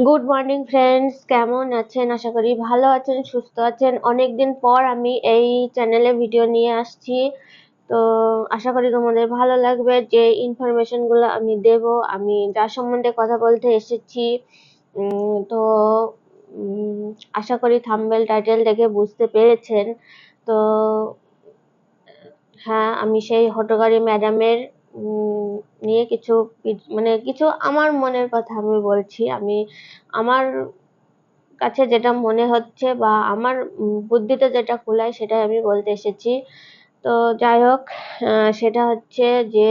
Good morning friends কেমন আছেন? আশা করি ভালো আছেন, সুস্থ আছেন। অনেক দিন পর আমি এই চ্যানেলে ভিডিও নিয়ে আসছি। তো আশা করি তোমাদের ভালো লাগবে। যে ইনফরমেশনগুলো আমি দেব, আমি যার সম্বন্ধে কথা বলতে এসেছি তো আশা করি থাম্বেল টাইটেল দেখে বুঝতে পেরেছেন। তো হ্যাঁ আমি সেই হটগাড়ি ম্যাডামের নিয়ে কিছু মানে কিছু আমার মনের কথা আমি বলছি। আমি, আমার কাছে যেটা মনে হচ্ছে বা আমার বুদ্ধিতে যেটা কুলায় সেটাই আমি বলতে এসেছি। তো যাই হোক সেটা হচ্ছে যে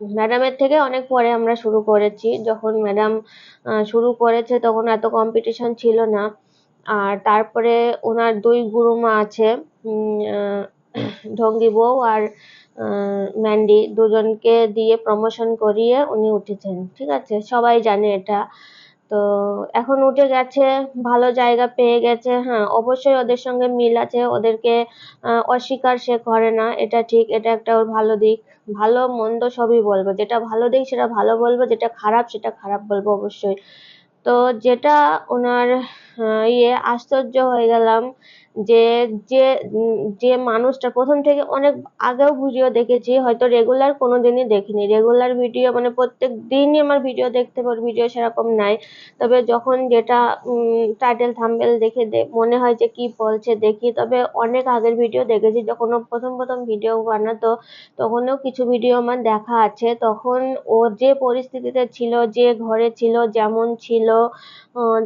ম্যাডামের থেকে অনেক পরে আমরা শুরু করেছি। যখন ম্যাডাম শুরু করেছে তখন এত কম্পিটিশন ছিল না। আর তারপরে ওনার দুই গুরুমা আছে ঢঙ্গি বউ আর ম্যান্ডি দুজনকে দিয়ে প্রমোশন করিয়ে উনি উঠেছেন, ঠিক আছে? সবাই জানে এটা। তো এখন উঠে গেছে, ভালো জায়গা পেয়ে গেছে হ্যাঁ অবশ্যই ওদের সঙ্গে মিল আছে, ওদেরকে অস্বীকার সে করে না, এটা ঠিক, এটা একটা ওর ভালো দিক। ভালো, মন্দ সবই বলব, যেটা ভালো দিক সেটা ভালো বলব, যেটা খারাপ সেটা খারাপ বলব অবশ্যই। তো যেটা ওনার ইয়ে আশ্চর্য হয়ে গেলাম যে যে যে মানুষটা প্রথম থেকে অনেক আগেও ভিডিও দেখেছি, হয়তো রেগুলার কোনো দিনই দেখিনি। রেগুলার ভিডিও মানে প্রত্যেক দিনই আমার ভিডিও দেখতে পার ভিডিও সেরকম নাই। তবে যখন যেটা টাইটেল থাম্বেল দেখে মনে হয় যে কি বলছে দেখি। তবে অনেক আগের ভিডিও দেখেছি, যখন প্রথম প্রথম ভিডিও বানাতো, তখনও কিছু ভিডিও আমার দেখা আছে। তখন ও যে পরিস্থিতিতে ছিল, যে ঘরে ছিল, যেমন ছিল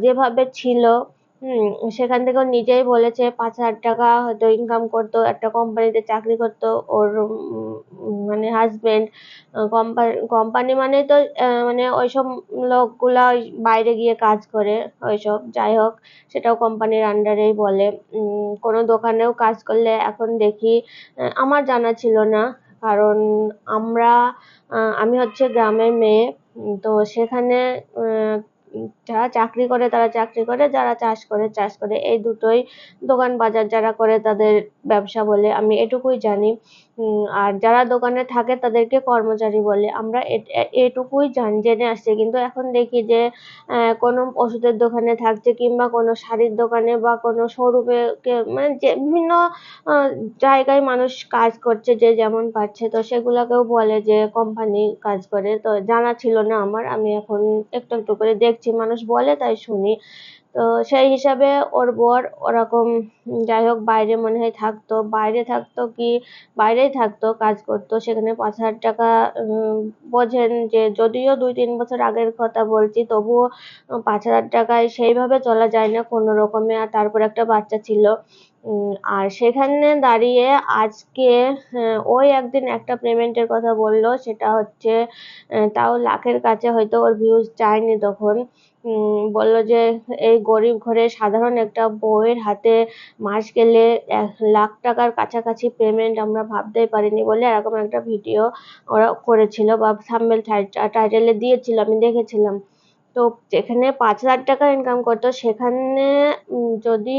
যেভাবে ছিল সেখান থেকে ও নিজেই বলেছে পাঁচ হাজার টাকা হয়তো ইনকাম করতো, একটা কোম্পানিতে চাকরি করতো, ওর মানে হাজবেন্ড কোম্পানি কোম্পানি মানে তো মানে ওইসব লোকগুলা ওই বাইরে গিয়ে কাজ করে, ওইসব, যাই হোক, সেটাও কোম্পানির আন্ডারেই বলে। কোনো দোকানেও কাজ করলে এখন দেখি আমার জানা ছিল না, কারণ আমরা আমি হচ্ছে গ্রামের মেয়ে, তো সেখানে যারা চাকরি করে, তারা চাকরি করে, যারা চাষ করে চাষ করে। এই দুটোই দোকান বাজার যারা করে, তাদের ব্যবসা বলে আমি এটুকুই জানি। আর যারা দোকানে থাকে তাদেরকে কর্মচারী বলে। আমরা এটুকুই জান, জেনে আসছি। কিন্তু এখন দেখি যে কোনো ওষুধের দোকানে থাকছে কিংবা কোনো শাড়ির দোকানে বা কোনো শোরুমে মানে যে, বিভিন্ন জায়গায় মানুষ কাজ করছে যে যেমন পাচ্ছে তো সেগুলোকেও বলে যে, কোম্পানি কাজ করে। তো জানা ছিল না আমার। আমি এখন একটু একটু করে দেখছি। মানুষ বলে তাই শুনি। তো সেই হিসাবে ওর বর ওরকম, যাই হোক বাইরে মনে হয় থাকতো। বাইরে থাকতো কি? বাইরেই থাকতো, কাজ করতো। সেখানে পাঁচ হাজার টাকা বোঝেন যে যদিও দুই তিন বছর আগের কথা বলছি, তবুও পাঁচ হাজার টাকায় সেইভাবে চলা যায় না কোনো রকমে। আর তারপর একটা বাচ্চা ছিল। আর সেখানে দাঁড়িয়ে আজকে ওই একদিন একটা পেমেন্টের কথা বলল। সেটা হচ্ছে তাও লাখের কাছে হয়তো ওর ভিউজ যায়নি তখন। বলল যে, এই গরিব ঘরে সাধারণ একটা বউয়ের হাতে মাস গেলে এক লাখ টাকার কাছাকাছি পেমেন্ট আমরা ভাবতেই পারিনি বলে এরকম একটা ভিডিও ওরা করেছিল বা থাম্বনেল টাইটেলে দিয়েছিল, আমি দেখেছিলাম। তো যেখানে পাঁচ হাজার টাকা ইনকাম করতো, সেখানে যদি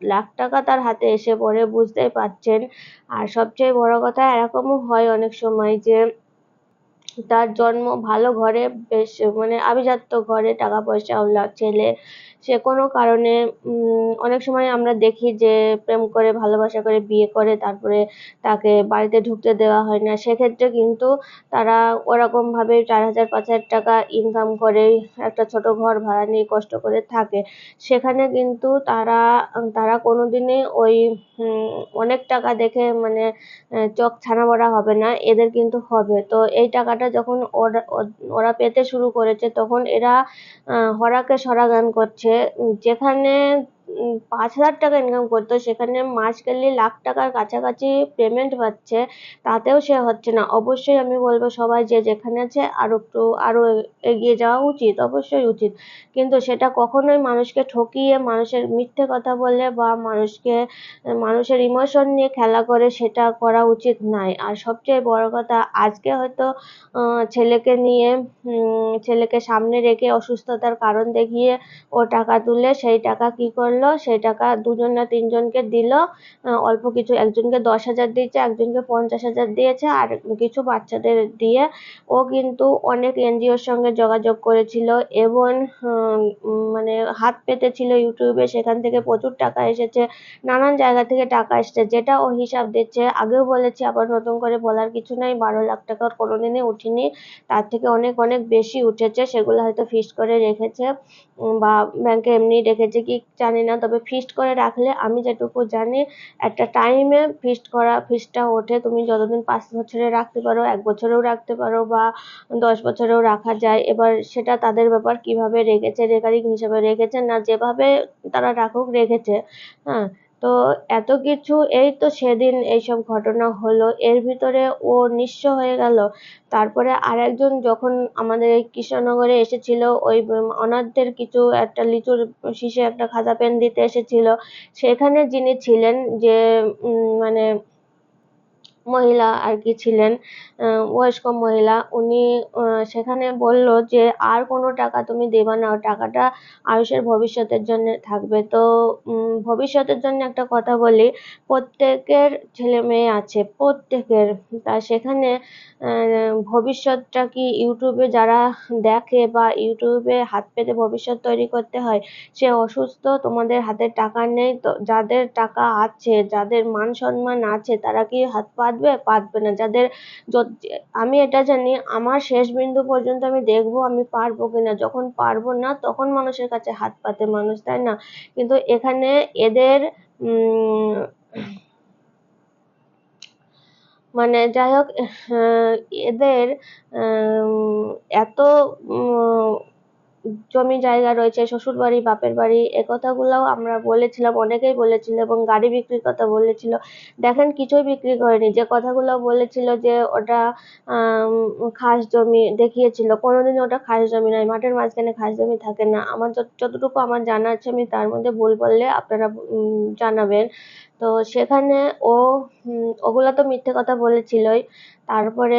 লাখ টাকা তার হাতে এসে পড়ে, বুঝতেই পারছেন। আর সবচেয়ে বড় কথা এরকমও হয় অনেক সময় যে তার জন্ম ভালো ঘরে বেশ মানে আভিজাত্য ঘরে টাকা পয়সাওয়ালা ছেলে সে কোনো কারণে অনেক সময় আমরা দেখি যে প্রেম করে, ভালোবাসা করে, বিয়ে করে, তারপরে তাকে বাড়িতে ঢুকতে দেওয়া হয় না। সেক্ষেত্রে কিন্তু তারা ওরকমভাবে চার হাজার, পাঁচ হাজার টাকা ইনকাম করে একটা ছোট ঘর ভাড়া নিয়ে কষ্ট করে থাকে। সেখানে কিন্তু তারা তারা কোনো দিনই ওই অনেক টাকা দেখে মানে চোখ ছানা বড়া হবে না, এদের কিন্তু হবে। তো এই টাকাটা যখন ওরা ওরা পেতে শুরু করেছে, তখন এরা হরাকে সরা গান করছে। যেখানে পাঁচ হাজার টাকা ইনকাম করতো। সেখানে মাস গেলে লাখ টাকার কাছাকাছি পেমেন্ট পাচ্ছে তাতেও সে হচ্ছে না। অবশ্যই আমি বলব সবাই যে যেখানে আছে আরও একটু আরও এগিয়ে যাওয়া উচিত, অবশ্যই উচিত। কিন্তু সেটা কখনোই মানুষকে ঠকিয়ে, মানুষের মিথ্যে কথা বলে বা মানুষকে, মানুষের ইমোশন নিয়ে খেলা করে সেটা করা উচিত নয়। আর সবচেয়ে বড় কথা, আজকে হয়তো ছেলেকে নিয়ে ছেলেকে সামনে রেখে অসুস্থতার কারণ দেখিয়ে ও টাকা তুলে সেই টাকা কি করল? করল, সেই টাকা দুজন না তিনজনকে দিল। অল্প কিছু, একজনকে দশ হাজার দিয়েছে, একজনকে পঞ্চাশ হাজার দিয়েছে, আর কিছু বাচ্চাদের দিয়ে ও কিন্তু অনেক এনজিওর সঙ্গে যোগাযোগ করেছিল এবং মানে হাত পেতেছিল ইউটিউবে। সেখান থেকে প্রচুর টাকা এসেছে, নানান জায়গা থেকে টাকা এসেছে, যেটা ও হিসাব দিচ্ছে। আগেও বলেছি, আবার নতুন করে বলার কিছু নাই, বারো লাখ টাকা কোনোদিনই উঠিনি। তার থেকে অনেক অনেক বেশি উঠেছে, সেগুলো হয়তো ফিক্সড করে রেখেছে বা ব্যাংকে এমনি রেখেছে কি জানি না, তবে ফিস্ট করে রাখলে আমি যেটুকু জানি, একটা টাইমে ফিস্ট করা ফিস্টটা ওঠে। তুমি যতদিন পাঁচ বছরে রাখতে পারো, এক বছরেও রাখতে পারো বা দশ বছরেও রাখা যায়। এবার সেটা তাদের ব্যাপার, কীভাবে রেখেছে, রেকারিং হিসাবে রেখেছে, না যেভাবে তারা রাখুক, রেখেছে। হ্যাঁ তো এত কিছু, এই তো সেদিন এইসব ঘটনা হলো। এর ভিতরে ও নিঃস্ব হয়ে গেল। তারপরে আর একজন যখন আমাদের কৃষ্ণনগরে এসেছিল, ওই অনাথদের কিছু একটা লিচুর শীষে একটা খাতা পেন দিতে এসেছিল। সেখানে যিনি ছিলেন যে মানে মহিলা আর কি ছিলেন বয়স্ক মহিলা। উনি সেখানে বলল যে, আর কোনো টাকা তুমি দেবে না, টাকাটা আয়ুষের ভবিষ্যতের জন্য থাকবে। তো ভবিষ্যতের জন্য একটা কথা বলি, প্রত্যেকের ছেলে মেয়ে আছে, প্রত্যেকের। তা সেখানে ভবিষ্যৎটা কি ইউটিউবে যারা দেখে বা ইউটিউবে হাত পেতে ভবিষ্যৎ তৈরি করতে হয়, সে অসুস্থ, তোমাদের হাতে টাকা নেই, তো যাদের টাকা আছে, যাদের মান সম্মান আছে, তারা কি হাত পাতবে পাতবে না। যাদের আমি এটা জানি, আমার শেষ বিন্দু পর্যন্ত আমি দেখব আমি পারব কিনা। যখন পারব না, তখন মানুষের কাছে হাত পাতে মানুষ, তাই না? কিন্তু এখানে এদের মানে যাই হোক, এদের এত জমি জায়গা রয়েছে শ্বশুর বাড়ি বাপের বাড়ি, এ কথাগুলোও আমরা বলেছিলাম, অনেকেই বলেছিল এবং গাড়ি বিক্রির কথা বলেছিল। দেখেন কিছুই বিক্রি করেনি। যে কথাগুলো বলেছিল যে ওটা খাস জমি দেখিয়েছিল। কোনোদিনই ওটা খাস জমি নয়, মাঠের মাঝখানে খাস জমি থাকে না। আমার যতটুকু আমার জানা আছে, আমি তার মধ্যে ভুল বললে আপনারা জানাবেন। তো সেখানে ও ওগুলো তো মিথ্যে কথা বলেছিলই। তারপরে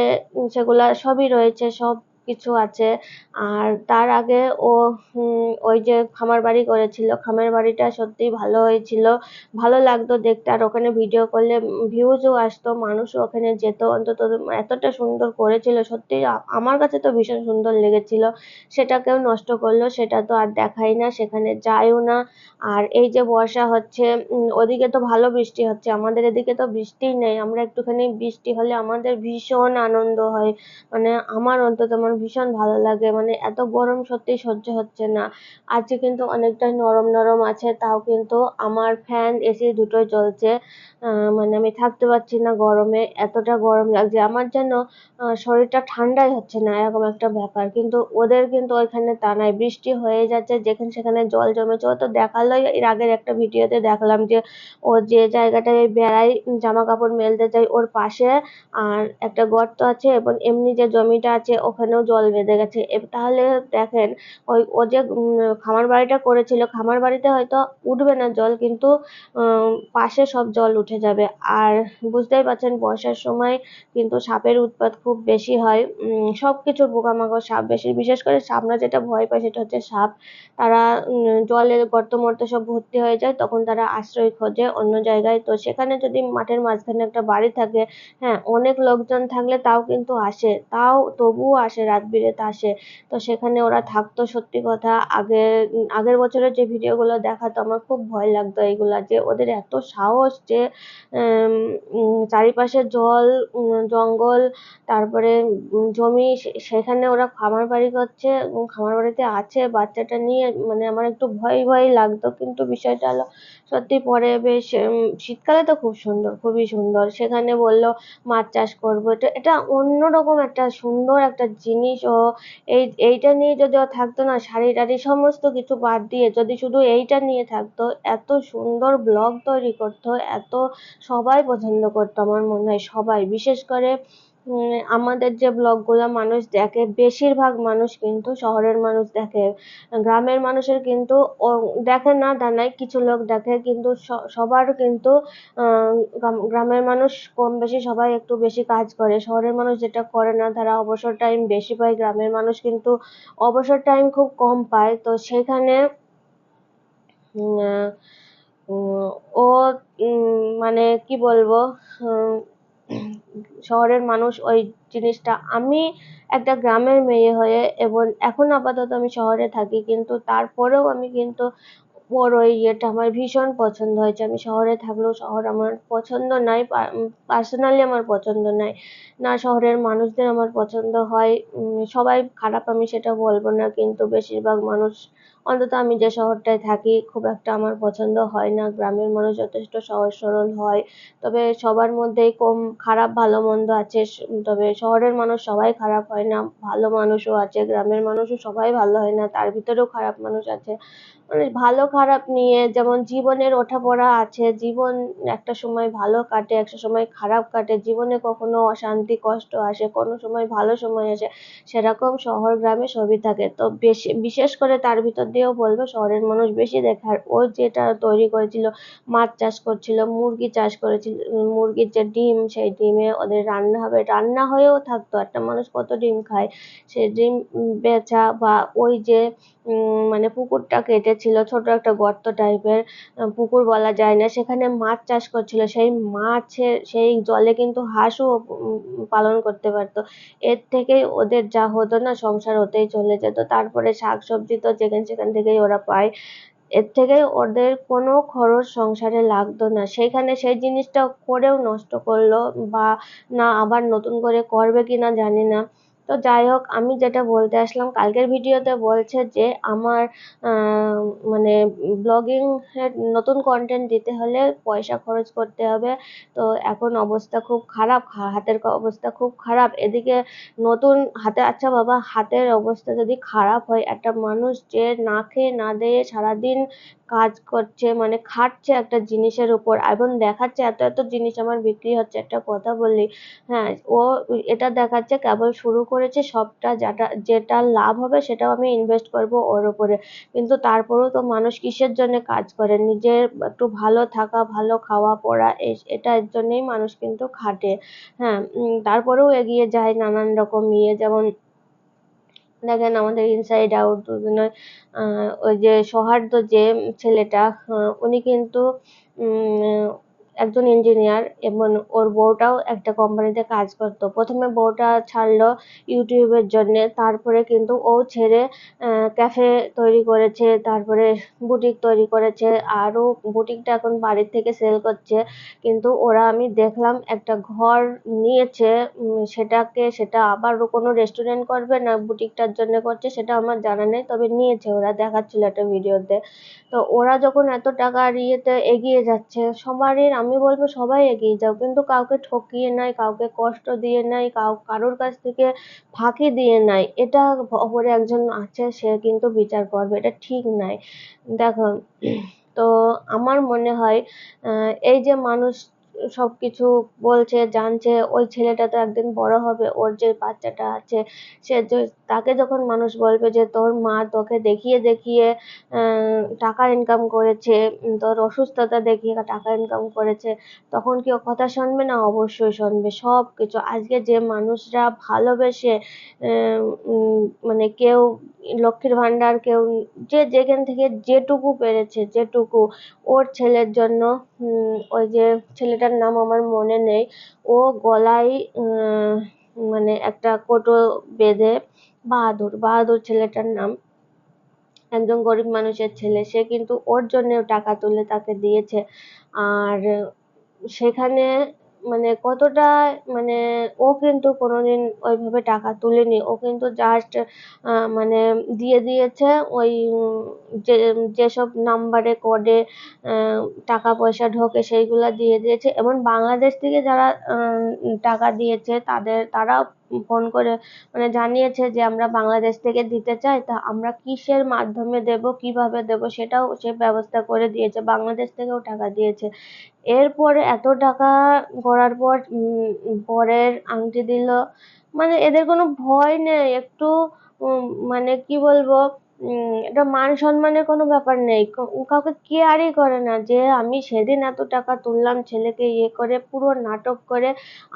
সেগুলা সবই রয়েছে, সব কিছু আছে। আর তার আগে ও ওই যে খামার বাড়ি করেছিল। খামার বাড়িটা সত্যিই ভালো হয়েছিল। ভালো লাগতো দেখতে। আর ওখানে ভিডিও করলে ভিউজও আসতো, মানুষও ওখানে যেত। অন্তত এতটা সুন্দর করেছিল। সত্যি আমার কাছে তো ভীষণ সুন্দর লেগেছিল। সেটাকেও নষ্ট করল, সেটা তো আর দেখাই না, সেখানে যাইও না। আর এই যে বর্ষা হচ্ছে ওদিকে তো ভালো বৃষ্টি হচ্ছে। আমাদের এদিকে তো বৃষ্টিই নেই। আমরা একটুখানি বৃষ্টি হলে আমাদের ভীষণ আনন্দ হয়। মানে আমার অন্তত আমার ভীষণ ভালো লাগে। মানে এত গরম সত্যি সহ্য হচ্ছে না। আজকে কিন্তু অনেকটাই নরম নরম আছে, তাও কিন্তু আমার ফ্যান এসি দুটোই চলছে মানে আমি থাকতে পারছি না গরমে, এতটা গরম লাগছে। আমার যেন শরীরটা ঠান্ডাই হচ্ছে না, এরকম একটা ব্যাপার। কিন্তু ওদের কিন্তু ওইখানে তা নাই, বৃষ্টি হয়ে যাচ্ছে, যেখানে সেখানে জল জমেছে। ও তো দেখালোই, এর আগের একটা ভিডিওতে দেখলাম যে, ও যে জায়গাটায় বেড়ায় জামা কাপড় মেলতে যায় ওর পাশে, আর একটা গর্ত আছে এবং এমনি যে জমিটা আছে, ওখানেও জল বেঁধে গেছে। তাহলে দেখেন, ওই, ও যে খামার বাড়িটা করেছিল, খামার বাড়িতে হয়তো উঠবে না জল, কিন্তু পাশে সব জল উঠে যাবে। আর বুঝতেই পারছেন, বর্ষার সময় কিন্তু সাপের উৎপাত খুব বেশি হয়। সব কিছুর পোকামাকড় সাপ বেশি। বিশেষ করে সাপরা যেটা ভয় পায় সেটা হচ্ছে সাপ। তারা জলে গর্ত মর্ত সব ভর্তি হয়ে যায়, তখন তারা আশ্রয় খোঁজে অন্য জায়গায়। তো সেখানে যদি মাঠের মাঝখানে একটা বাড়ি থাকে হ্যাঁ অনেক লোকজন থাকলে তাও কিন্তু আসে। তাও তবুও আসে। রাত বিরেতে আসে। তো সেখানে ওরা থাকতো, সত্যি কথা। আগে, আগের বছরের যে ভিডিওগুলো দেখাতো, আমার খুব ভয় লাগতো এইগুলা যে ওদের এত সাহস যে চারিপাশে জল জঙ্গল, তারপরে জমি সেখানে ওরা খামার বাড়ি করছে খামার বাড়িতে আছে, বাচ্চাটা নিয়ে মানে আমার একটু ভয় ভয় লাগতো। কিন্তু বিষয়টা হলো সত্যি পরে বেশ শীতকালে তো খুব সুন্দর, খুবই সুন্দর। সেখানে বলল, মাছ চাষ করব। এটা এটা অন্যরকম একটা সুন্দর একটা জিনিস ও এই, এইটা নিয়ে যদি ও থাকতো না, শাড়ি টাড়ি সমস্ত কিছু বাদ দিয়ে যদি শুধু এইটা নিয়ে থাকতো, এত সুন্দর ব্লগ তৈরি করতো, এত সবাই পছন্দ করতো আমার মনে হয় সবাই। বিশেষ করে আমাদের যে ব্লগগুলো মানুষ দেখে, বেশিরভাগ মানুষ কিন্তু শহরের মানুষ দেখে, গ্রামের মানুষের কিন্তু দেখে না তা নয় কিছু লোক দেখে কিন্তু সবার কিন্তু গ্রামের মানুষ কম বেশি সবাই একটু বেশি কাজ করে, শহরের মানুষ যেটা করে না তারা অবসর টাইম বেশি পায়, গ্রামের মানুষ কিন্তু অবসর টাইম খুব কম পায়, তো সেখানে ও মানে কি বলব শহরের মানুষ ওই জিনিসটা। আমি একটা গ্রামের মেয়ে হয়ে এবং এখন আপাতত আমি শহরে থাকি, কিন্তু তারপরেও আমি কিন্তু ওর ওই ইয়েটা আমার ভীষণ পছন্দ হয়েছে। আমি শহরে থাকলেও শহর আমার পছন্দ নয় পার্সোনালি আমার পছন্দ নয় না শহরের মানুষদের আমার পছন্দ হয় সবাই খারাপ আমি সেটা বলব না, কিন্তু বেশিরভাগ মানুষ, অন্তত আমি যে শহরটায় থাকি, খুব একটা আমার পছন্দ হয় না। গ্রামের মানুষ যথেষ্ট সহজ সরল হয়, তবে সবার মধ্যেই কম খারাপ, ভালো, মন্দ আছে। তবে শহরের মানুষ সবাই খারাপ হয় না, ভালো মানুষও আছে, গ্রামের মানুষও সবাই ভালো হয় না, তার ভিতরেও খারাপ মানুষ আছে। মানে ভালো খারাপ নিয়ে যেমন জীবনের ওঠাপড়া আছে, জীবন একটা সময় ভালো কাটে, একটা সময় খারাপ কাটে, জীবনে কখনো অশান্তি, কষ্ট আসে, কোনো সময় ভালো সময় আসে, সেরকম শহর গ্রামে সবই থাকে। তো বেশি, বিশেষ করে তার ভিতর দিয়েও বলব, শহরের মানুষ বেশি দেখার, ও যেটা তৈরি করেছিল, মাছ চাষ করছিল, মুরগি চাষ করেছিল মুরগির যে ডিম, সেই ডিমে ওদের রান্না হবে, রান্না হয়েও থাকতো, একটা মানুষ কত ডিম খায়, সে ডিম বেচা বা ওই যে মানে পুকুরটা কেটেছিল, ছোট একটা গর্ত টাইপের পুকুর বলা যায় না। সেখানে মাছ চাষ করছিল। সেই মাছের, সেই জলে কিন্তু হাঁসও পালন করতে পারতো। এর থেকেই ওদের যা হতো না, সংসার হতেই চলে যেত। তারপরে শাক সবজি তো যেখান সেখান থেকেই ওরা পায়। এর থেকে ওদের কোনো খরচ সংসারে লাগতো না। সেইখানে সেই জিনিসটা করেও নষ্ট করল বা না আবার নতুন করে করবে কি না জানি না। তো যাই হোক, আমি যেটা বলতে আসলাম, কালকের ভিডিওতে বলছে যে আমার মানে ব্লগিং নতুন কন্টেন্ট দিতে হলে পয়সা খরচ করতে হবে। তো এখন অবস্থা খুব খারাপ হাতের অবস্থা খুব খারাপ। এদিকে নতুন হাতে আচ্ছা বাবা, হাতের অবস্থা যদি খারাপ হয়, একটা মানুষ যে না খেয়ে না দিয়ে সারাদিন কাজ করছে মানে খাটছে একটা জিনিসের উপর, এবং দেখাচ্ছে এত এত জিনিস আমার বিক্রি হচ্ছে, একটা কথা বললি হ্যাঁ ও এটা দেখাচ্ছে কেবল শুরু করেছে সবটা যেটা যেটা লাভ হবে সেটাও আমি ইনভেস্ট করব ওর উপরে। কিন্তু তারপরেও তো মানুষ কিসের জন্য কাজ করে? নিজের একটু ভালো থাকা, ভালো খাওয়া, পড়া এটা এর জন্যেই মানুষ কিন্তু খাটে। হ্যাঁ তারপরেও এগিয়ে যায় নানান রকম ইয়ে যেমন দেখেন আমাদের ইনসাইড আউট দুজনের ওই যে সৌহার্দ্য যে ছেলেটা উনি কিন্তু একজন ইঞ্জিনিয়ার এবং ওর বউটাও একটা কোম্পানিতে কাজ করতো। প্রথমে বউটা ছাড়লো ইউটিউবের জন্যে, তারপরে কিন্তু ও ছেড়ে ক্যাফে তৈরি করেছে, তারপরে বুটিক তৈরি করেছে, আরও বুটিকটা এখন বাড়ির থেকে সেল করছে। কিন্তু ওরা আমি দেখলাম একটা ঘর নিয়েছে সেটাকে, সেটা আবার কোনো রেস্টুরেন্ট করবে না বুটিকটার জন্য করছে, সেটা আমার জানা নেই, তবে নিয়েছে ওরা, দেখাচ্ছিল একটা ভিডিওতে তো ওরা যখন এত টাকার ইয়েতে এগিয়ে যাচ্ছে, সবারই আমি বলব সবাই এগিয়ে যাও, কিন্তু কাউকে ঠকিয়ে নাই, কাউকে কষ্ট দিয়ে নাই, কাউ, কারোর কাছ থেকে ফাঁকি দিয়ে নাই, এটা ওপরে একজন আছে, সে কিন্তু বিচার করবে, এটা ঠিক নাই। দেখো, তো আমার মনে হয় এই যে মানুষ সব কিছু বলছে, জানছে, ওই ছেলেটা তো একদিন বড় হবে, ওর যে বাচ্চাটা আছে, সে তাকে যখন মানুষ বলবে যে, তোর মা তোকে দেখিয়ে দেখিয়ে টাকা ইনকাম করেছে তোর অসুস্থতা দেখিয়ে টাকা ইনকাম করেছে, তখন কি ও কথা শুনবে না? অবশ্যই শুনবে। সব কিছু আজকে যে মানুষরা ভালোবেসে মানে কেউ লক্ষ্মীর ভাণ্ডার, কেউ যে যেখান থেকে যেটুকু পেরেছে, যেটুকু ওর ছেলের জন্য ওই যে ছেলেটার নাম আমার মনে নেই। ও গলায় মানে একটা কোটো বেঁধে বাহাদুর বাহাদুর ছেলেটার নাম। একজন গরিব মানুষের ছেলে। সে কিন্তু ওর জন্যেও টাকা তুলে তাকে দিয়েছে। আর সেখানে মানে কতটা মানে ও কিন্তু কোনোদিন ওইভাবে টাকা তুলেনি। ও কিন্তু জাস্ট মানে দিয়ে দিয়েছে ওই যে, যেসব নাম্বারে কোডে টাকা পয়সা ঢোকে সেইগুলা দিয়ে দিয়েছে। এবং বাংলাদেশ থেকে যারা টাকা দিয়েছে তাদের, তারাও ফোন করে মানে জানিয়েছে যে আমরা বাংলাদেশ থেকে দিতে চাই, তা আমরা কিসের মাধ্যমে দেব, কীভাবে দেব সেটাও সে ব্যবস্থা করে দিয়েছে, বাংলাদেশ থেকেও টাকা দিয়েছে। এরপরে এত টাকা করার পর পরের আংটি দিল মানে এদের কোনো ভয় নেই, একটু মানে কি বলব এটা মান সম্মানের কোনো ব্যাপার নেই। কাউকে কেয়ারই করে না যে আমি সেদিন এত টাকা তুললাম ছেলেকে ইয়ে করে, পুরো নাটক করে,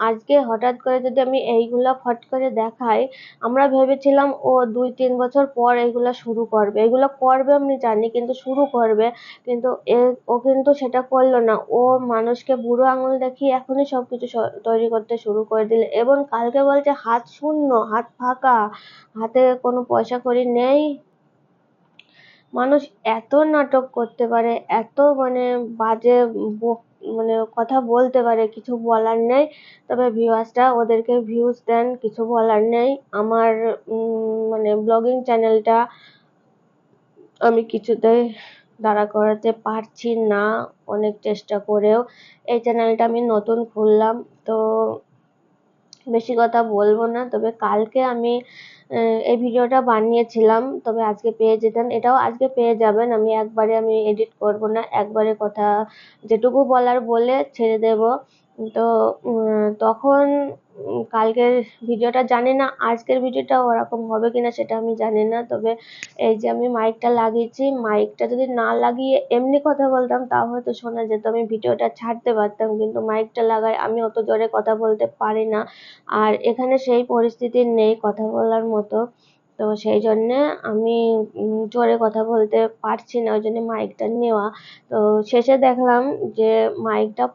আজকে হঠাৎ করে যদি আমি এইগুলা ফট করে দেখাই, আমরা ভেবেছিলাম ও দুই তিন বছর পর এইগুলা শুরু করবে। এগুলো করবে আমি জানি কিন্তু শুরু করবে, কিন্তু এ, ও কিন্তু সেটা করল না। ও মানুষকে বুড়ো আঙুল দেখিয়ে এখনই সব কিছু তৈরি করতে শুরু করে দিলে এবং কালকে বলছে, হাত শূন্য, হাত ফাঁকা, হাতে কোনো পয়সা কড়ি নেই। মানুষ এত নাটক করতে পারে, এত মানে বাজে মানে কথা বলতে পারে, কিছু বলার নেই। তবে ভিউয়ার্সরা ওদেরকে ভিউজ দেন, কিছু বলার নেই। আমার মানে ব্লগিং চ্যানেলটা আমি কিছুতেই দাঁড়া করাতে পারছি না অনেক চেষ্টা করেও। এই চ্যানেলটা আমি নতুন খুললাম, তো বেশি কথা বলব না। তবে কালকে আমি এই ভিডিওটা বানিয়েছিলাম। তবে আজকে পেয়ে যেতেন। এটাও আজকে পেয়ে যাবেন। আমি একবারে আমি এডিট করব না। একবারে কথা যেটুকু বলার বলে ছেড়ে দেব। তো তখন কালকের ভিডিওটা জানি না, আজকের ভিডিওটা ওরকম হবে কিনা সেটা আমি জানি না। তবে এই যে আমি মাইকটা লাগিয়েছি মাইকটা যদি না লাগিয়ে এমনি কথা বলতাম, তাও হয়তো শোনা যেত। আমি ভিডিওটা ছাড়তে পারতাম, কিন্তু মাইকটা লাগাই আমি অত জোরে কথা বলতে পারি না। আর এখানে সেই পরিস্থিতি নেই কথা বলার মতো। তো সেই জন্যে আমি জোরে কথা বলতে পারছি না, ওই জন্য মাইকটা নেওয়া। তো শেষে দেখলাম যে মাইকটা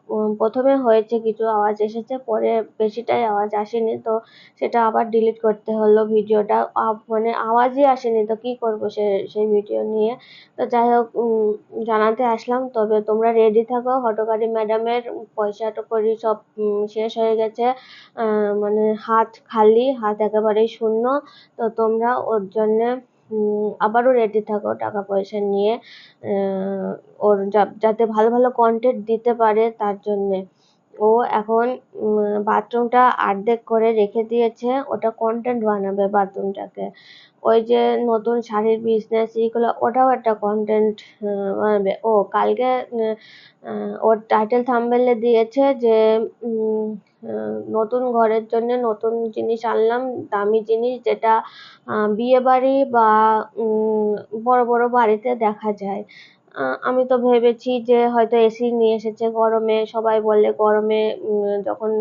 প্রথমে হয়েছে কিছু আওয়াজ এসেছে, পরে বেশিটাই আওয়াজ আসেনি। তো সেটা আবার ডিলিট করতে হলো ভিডিওটা। মানে আওয়াজই আসেনি, তো কী করব সে, সেই ভিডিও নিয়ে? তো যাই হোক জানাতে আসলাম। তবে তোমরা রেডি থাকো। হটকারী ম্যাডামের পয়সা করি সব শেষ হয়ে গেছে। মানে হাত খালি, হাত একেবারেই শূন্য। তো তোমরা ওর জন্যে আবারও রেডি থাকো টাকা পয়সা নিয়ে ওর যাতে ভালো ভালো কন্টেন্ট দিতে পারে তার জন্যে। ও এখন বাথরুমটা অর্ধেক করে রেখে দিয়েছে, ওটা কন্টেন্ট বানাবে বাথরুমটাকে। ওই যে নতুন শাড়ির বিজনেস এইগুলো ওটাও একটা কন্টেন্ট বানাবে। ও, কালকে ওর টাইটেল থাম্বনেলে দিয়েছে যে নতুন ঘরের জন্যে নতুন জিনিস আনলাম, দামি জিনিস যেটা বিয়ে বাড়ি বা বড় বড় বাড়িতে দেখা যায়। আমি তো ভেবেছি যে হয়তো এসি নিয়ে এসেছে গরমে, সবাই বলে গরমে যখন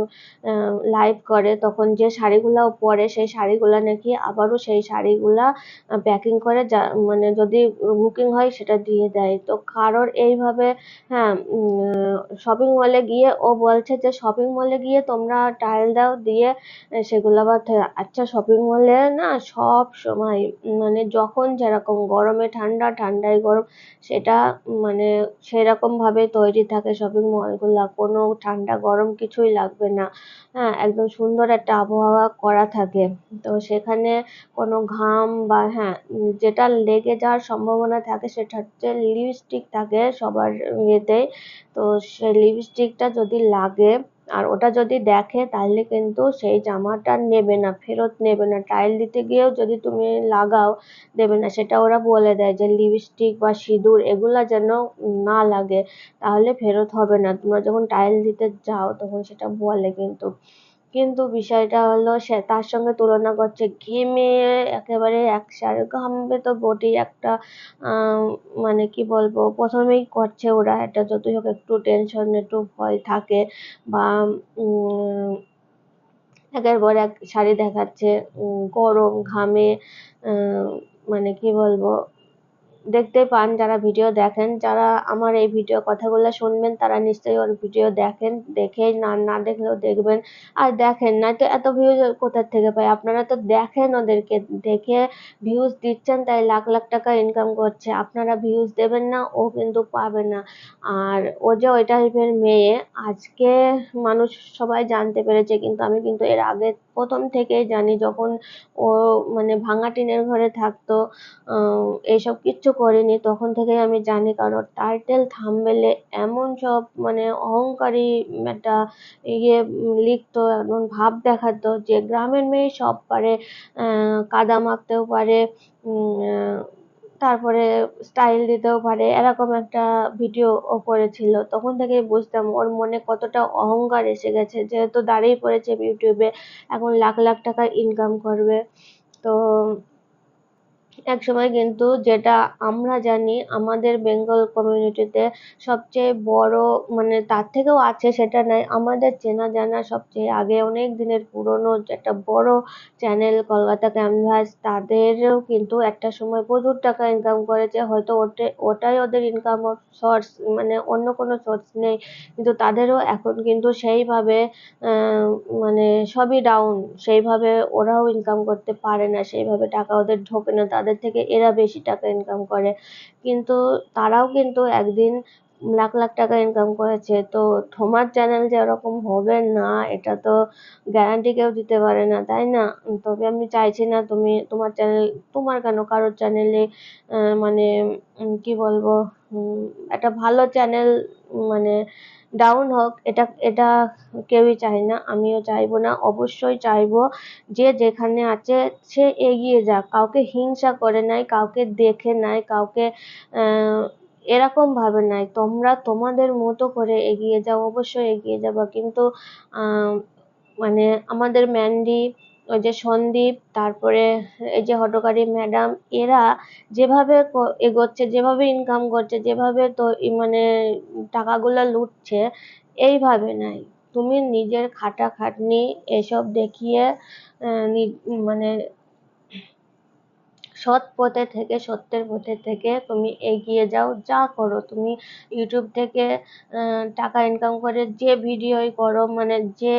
লাইভ করে তখন যে শাড়িগুলো পরে সেই শাড়িগুলো নাকি আবারও সেই শাড়িগুলা প্যাকিং করে যা মানে যদি বুকিং হয় সেটা দিয়ে দেয়। তো কারোর এইভাবে হ্যাঁ শপিং মলে গিয়ে ও বলছে যে শপিং মলে গিয়ে তোমরা ট্রায়াল দাও দিয়ে সেগুলো আবার আচ্ছা শপিং মলে না সব সময় মানে যখন যেরকম গরমে ঠান্ডা, ঠান্ডায় গরম, সেটা মানে সেরকমভাবে তৈরি থাকে শপিং মলগুলো কোনো ঠান্ডা গরম কিছুই লাগবে না। হ্যাঁ একদম সুন্দর একটা আবহাওয়া করা থাকে। তো সেখানে কোনো ঘাম বা হ্যাঁ যেটা লেগে যাওয়ার সম্ভাবনা থাকে সেটা হচ্ছে লিপস্টিক থাকে সবার ইয়েতেই তো সেই লিপস্টিকটা যদি লাগে আর ওটা যদি দেখে তাহলে কিন্তু সেই জামাটা নেবে না, ফেরত নেবে না। ট্রায়াল দিতে গিয়েও যদি তুমি লাগাও, দেবে না। সেটা ওরা বলে দেয় যে লিপস্টিক বা সিঁদুর এগুলো যেন না লাগে, তাহলে ফেরত হবে না। তোমরা যখন ট্রায়াল দিতে যাও তখন সেটা বলে কিন্তু। কিন্তু বিষয়টা হলো সে, তার সঙ্গে তুলনা করছে ঘেমে একেবারে একসাথে ঘামবে তো বটেই একটা মানে কি বলব, প্রথমেই করছে ওরা এটা যতই হোক একটু টেনশন একটু ভয় থাকে বা একের পর এক শাড়ি দেখাচ্ছে গরম ঘামে মানে কি বলব দেখতে পান, যারা ভিডিও দেখেন, যারা আমার এই ভিডিও কথাগুলো শুনবেন, তারা নিশ্চয়ই ওর ভিডিও দেখেন, দেখে না না দেখলেও দেখবেন। আর দেখেন না তো এত ভিউজ কোথার থেকে পায়? আপনারা তো দেখেন ওদেরকে, দেখে ভিউজ দিচ্ছেন, তাই লাখ লাখ টাকা ইনকাম করছে। আপনারা ভিউজ দেবেন না, ও কিন্তু পাবে না। আর ও যে ওই টাইপের মেয়ে, আজকে মানুষ সবাই জানতে পেরেছে, কিন্তু আমি কিন্তু এর আগে প্রথম থেকেই জানি, যখন ও মানে ভাঙা টিনের ঘরে থাকতো এইসব কিচ্ছু করিনি, তখন থেকেই আমি জানি কারণ টাইটেল থাম্বনেলে এমন সব মানে অহংকারী একটা ইয়ে লিখতো, এমন ভাব দেখাতো যে গ্রামের মেয়ে সব পারে কাদা মাখতেও পারে তারপরে স্টাইল দিতেও পারে, এরকম একটা ভিডিও ও করেছিল। তখন থেকেই বুঝতাম ওর মনে কতটা অহংকার এসে গেছে, যেহেতু দাঁড়িয়ে পড়েছে ইউটিউবে এখন লাখ লাখ টাকা ইনকাম করবে। তো একসময় কিন্তু যেটা আমরা জানি, আমাদের বেঙ্গল কমিউনিটিতে সবচেয়ে বড় মানে তার থেকেও আছে সেটা নয় আমাদের চেনা জানা সবচেয়ে আগে অনেক দিনের পুরনো একটা বড় চ্যানেল কলকাতা ক্যানভাস তাদেরও কিন্তু একটা সময় প্রচুর টাকা ইনকাম করেছে, হয়তো ওটে, ওটাই ওদের ইনকাম সোর্স মানে অন্য কোনো সোর্স নেই, কিন্তু তাদেরও এখন কিন্তু সেইভাবে মানে সবই ডাউন সেইভাবে ওরাও ইনকাম করতে পারে না, সেইভাবে টাকা ওদের ঢোকে না, তাদের থেকে এরা বেশি টাকা ইনকাম করে। কিন্তু তারাও কিন্তু একদিন লাখ লাখ টাকা ইনকাম করেছে। তো তোমার চ্যানেল যে ওরকম হবে না, এটা তো গ্যারান্টি কেউ দিতে পারে না, তাই না? তবে আমি চাইছি না তুমি তোমার চ্যানেল তোমার কেন? কারোর চ্যানেলে মানে কি বলব? একটা ভালো চ্যানেল মানে ডাউন হোক, এটা এটা কেউই চায় না, আমিও চাইব না, অবশ্যই চাইব যে যেখানে আছে সে এগিয়ে যাক, কাউকে হিংসা করে নাই, কাউকে দেখে নাই, কাউকে এরকমভাবে নাই, তোমরা তোমাদের মতো করে এগিয়ে যাও, অবশ্যই এগিয়ে যাবা, কিন্তু মানে আমাদের ম্যান্ডি ওই যে সন্দীপ, তারপরে এই যে হটকারী ম্যাডাম, এরা যেভাবে এগোচ্ছে যেভাবে ইনকাম করছে, যেভাবে তো মানে টাকাগুলো লুটছে, এইভাবে নাই। তুমি নিজের খাটাখাটনি এসব দেখিয়ে মানে সৎ পথে থেকে, সত্যের পথে থেকে তুমি এগিয়ে যাও, যা করো। তুমি ইউটিউব থেকে টাকা ইনকাম করে যে ভিডিওই করো মানে যে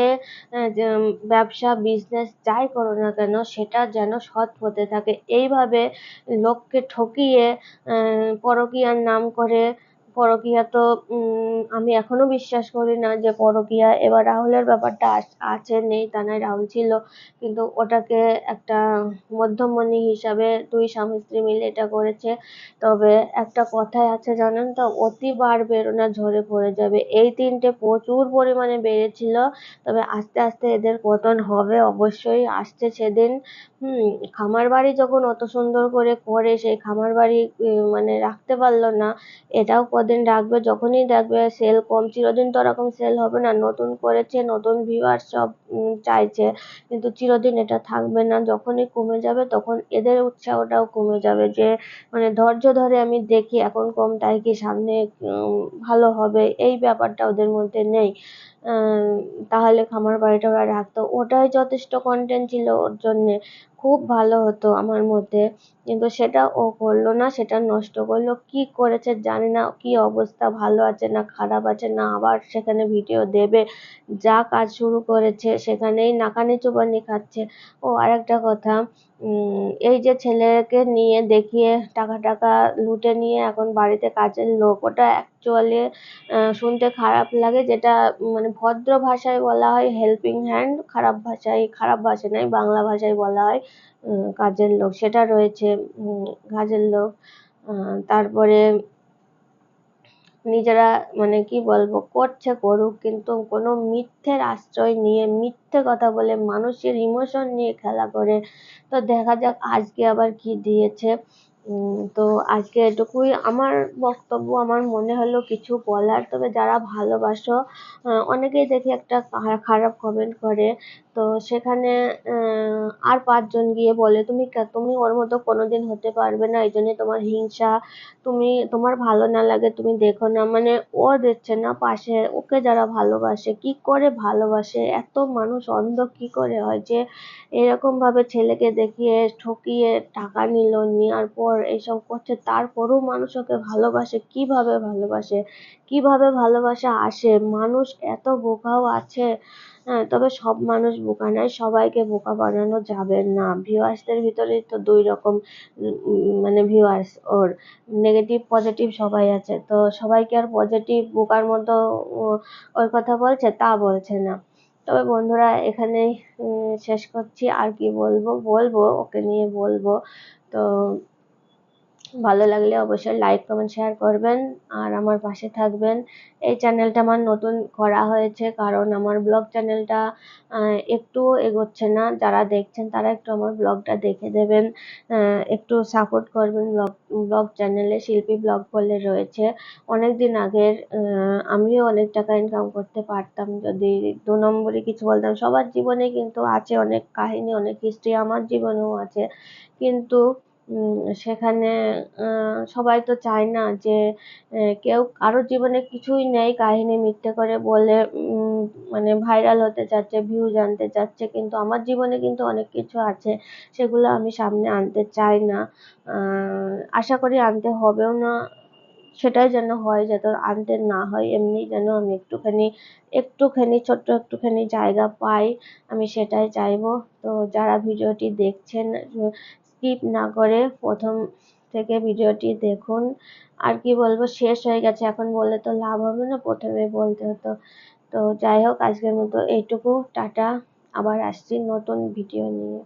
ব্যবসা বিজনেস যাই করো না কেন, সেটা যেন সৎ পথে থাকে। এইভাবে লোককে ঠকিয়ে পরকীয়ার নাম করে পরকীয়া তো আমি এখনও বিশ্বাস করি না যে পরকীয়া এবার রাহুলের ব্যাপারটা আছে, নেই, তা নয়, রাহুল ছিল। কিন্তু ওটাকে একটা মধ্যমণি হিসাবে দুই স্বামী স্ত্রী মিলে এটা করেছে। তবে একটা কথাই আছে জানেন তো অতি বার বেরোনা ঝরে পড়ে যাবে। এই তিনটে প্রচুর পরিমাণে বেড়েছিল, তবে আস্তে আস্তে এদের পতন হবে অবশ্যই। আসছে সেদিন হুম, খামার বাড়ি যখন অত সুন্দর করে করে সেই খামার বাড়ি মানে রাখতে পারল না, এটাও কদিন রাখবে, যখনই দেখবে সেল কম, চিরদিন তো ওরকম সেল হবে না, নতুন করেছে, নতুন ভিউয়ার সব চাইছে, কিন্তু চিরদিন এটা থাকবে না, যখনই কমে যাবে তখন এদের উৎসাহটাও কমে যাবে যে মানে ধৈর্য ধরে আমি দেখি, এখন কম তাই কি সামনে ভালো হবে, এই ব্যাপারটা ওদের মধ্যে নেই। তাহলে খামার বাড়িটা ওরা রাখতো। ওটাই যথেষ্ট কন্টেন্ট ছিল ওর জন্যে। খুব ভালো হতো আমার মধ্যে। কিন্তু সেটা ও করল না, সেটা নষ্ট করল। কি করেছে জানি না, কি অবস্থা, ভালো আছে না, খারাপ আছে না, আবার সেখানে ভিডিও দেবে। যা কাজ শুরু করেছে, সেখানেই নাকানি চুবানি খাচ্ছে। ও আর একটা কথা এই যে ছেলেকে নিয়ে দেখিয়ে টাকা টাকা লুটে নিয়ে এখন বাড়িতে কাজের লোক, ওটা অ্যাকচুয়ালি শুনতে খারাপ লাগে। যেটা মানে ভদ্র ভাষায় বলা হয় হেল্পিং হ্যান্ড খারাপ ভাষায়, খারাপ ভাষা নয়, বাংলা ভাষায় বলা হয়। কাজের লোক, সেটা রয়েছে কাজের লোক। তারপরে নিজেরা মানে কি বলব, করছে করুক, কিন্তু কোনো মিথ্যের আশ্রয় নিয়ে, মিথ্যে কথা বলে, মানুষের ইমোশন নিয়ে খেলা করে। তো দেখা যাক আজকে আবার কি দিয়েছে। তো আজকে এটুকুই আমার বক্তব্য। আমার মনে হলো কিছু বলার। তবে যারা ভালোবাসো অনেকেই দেখি একটা খারাপ কমেন্ট করে। তো সেখানে আর পাঁচজন গিয়ে বলে, তুমি তুমি ওর মতো কোনোদিন হতে পারবে না, এই জন্যে তোমার হিংসা, তুমি, তোমার ভালো না লাগে, তুমি দেখো না। মানে ও দেখছে না পাশে, ওকে যারা ভালোবাসে, কি করে ভালোবাসে? এত মানুষ অন্ধ কি করে হয় যে এরকমভাবে ছেলেকে দেখিয়ে, ঠকিয়ে টাকা নিল, নেওয়ার পর এইসব করছে, তারপরেও মানুষ ওকে ভালোবাসে, কীভাবে ভালোবাসে? কীভাবে ভালোবাসা আসে? মানুষ এত বোকাও আছে। হ্যাঁ তবে সব মানুষ বোকা নয়, সবাইকে বোকা বানানো যাবে না। ভিউয়ার্সদের ভিতরেই তো দুই রকম মানে ভিউয়ার্স ওর নেগেটিভ পজিটিভ সবাই আছে। তো সবাইকে আর পজিটিভ বোকার মতো ওর কথা বলছে, তা বলছে না। তবে বন্ধুরা, এখানেই শেষ করছি। আর কি বলব? বলব, ওকে নিয়ে বলব। তো ভালো লাগলে অবশ্যই লাইক কমেন্ট শেয়ার করবেন। আর আমার পাশে থাকবেন। এই চ্যানেলটা আমার নতুন করা হয়েছে কারণ আমার ব্লগ চ্যানেলটা একটু এগোচ্ছে না। যারা দেখছেন তারা একটু আমার ব্লগটা দেখে দেবেন। একটু সাপোর্ট করবেন ব্লগ ব্লগ চ্যানেলে শিল্পী ব্লগ বলে রয়েছে। অনেক দিন আগের আমিও অনেক টাকা ইনকাম করতে পারতাম। যদি দু নম্বরে কিছু বলতাম, সবার জীবনে কিন্তু আছে অনেক কাহিনী, অনেক হিস্ট্রি আমার জীবনেও আছে। কিন্তু সেখানে সবাই তো চায় না যে কেউ কারোর জীবনে কিছুই নেই কাহিনী মিথ্যে করে বলে মানে ভাইরাল হতে চাচ্ছে ভিউ জানতে চাচ্ছে কিন্তু আমার জীবনে কিন্তু অনেক কিছু আছে, সেগুলো আমি সামনে আনতে চাই না। আশা করি আনতে হবেও না, সেটাই যেন হয়, যাতে আনতে না হয়, এমনি যেন আমি একটুখানি একটুখানি, ছোট্ট একটুখানি জায়গা পাই, আমি সেটাই চাইব। তো যারা ভিডিওটি দেখছেন স্কিপ না করে প্রথম থেকে ভিডিওটি দেখুন। আর কি বলব, শেষ হয়ে গেছে। এখন বললে তো লাভ হবে না, প্রথমে বলতে হতো। তো যাই হোক, আজকের মতো এইটুকু। টাটা। আবার আসছি নতুন ভিডিও নিয়ে।